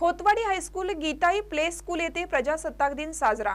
Khotwadi high school Gitai play school येथे प्रजासत्ताक दिन साजरा.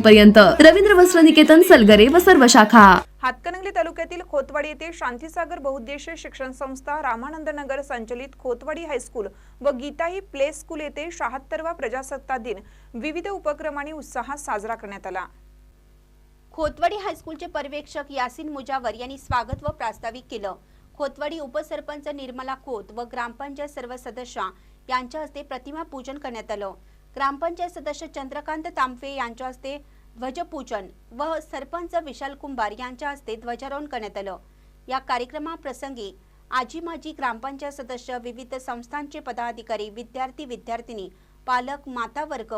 पर्यंत रवींद्र वस्त्र निकेतन सलगरे व सर्व शाखा. हातकणंगले तालुक्यातील खोतवाडी येथे शांतीसागर बहुउद्देशीय शिक्षण संस्था रामानंद नगर संचलित खोतवाडी हायस्कूल व गीताई प्ले स्कूल येथे शहात्तरवा प्रजासत्ताक दिन विविध उपक्रमांनी उत्साहात साजरा करण्यात आला. खोतवाडी हायस्कूलचे पर्यवेक्षक यासिन मुजावर यांनी स्वागत व प्रास्ताविक केलं. खोतवाडी उपसरपंच निर्मला खोत व ग्रामपंचायत सर्व सदस्य यांच्या हस्ते प्रतिमा पूजन करण्यात आलं. ग्रामपंचायत सदस्य चंद्रकांत तांफे यांच्या हस्ते ध्वजपूजन व सरपंच विशाल कुंभार यांच्या हस्ते ध्वजारोहण करण्यात आलं. या कार्यक्रमाप्रसंगी आजी माजी ग्रामपंचायत सदस्य विविध संस्थांचे पदाधिकारी विद्यार्थी विद्यार्थिनी पालक माता वर्ग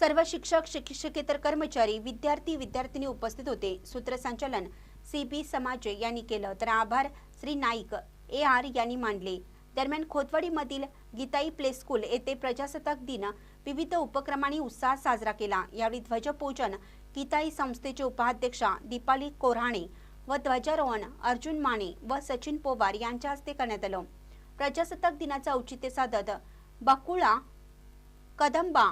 सर्व शिक्षक शिक्षकेतर कर्मचारी विद्यार्थी विद्यार्थिनी उपस्थित होते. सूत्रसंचालन सी बी समाजे यांनी केलं. तर आभार श्री नाईक ए आर यांनी मानले. दरम्यान खोतवाडीमधील गीताई प्ले स्कूल येथे प्रजासत्ताक दिन विविध उपक्रमांनी उत्साहात साजरा केला. यावेळी ध्वजपूजन गीताई संस्थेचे उपाध्यक्षा दीपाली कोऱ्हाणे व ध्वजारोहण अर्जुन माने व सचिन पोवार यांच्या हस्ते करण्यात आलं. प्रजासत्ताक दिनाचं औचित्य साधत बकुळा कदंबा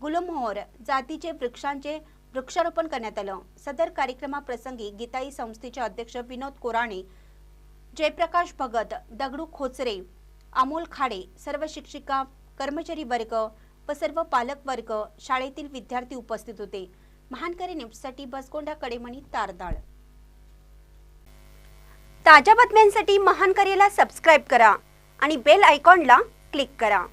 गुलमोहर जातीचे वृक्षांचे वृक्षारोपण करण्यात आलं. सदर कार्यक्रमाप्रसंगी गीताई संस्थेचे अध्यक्ष विनोद कोराणे जयप्रकाश भगत दगडू खोचरे अमोल खाडे सर्व शिक्षिका कर्मचारी वर्ग व सर्व पालक वर्ग शाळेतील विद्यार्थी उपस्थित होते. महानकरी न्यूजसाठी बसगोंडा कडेमणी तारदाळ. ताज्या बातम्यांसाठी महानकरीला सबस्क्राईब करा आणि बेल आयकॉनला क्लिक करा.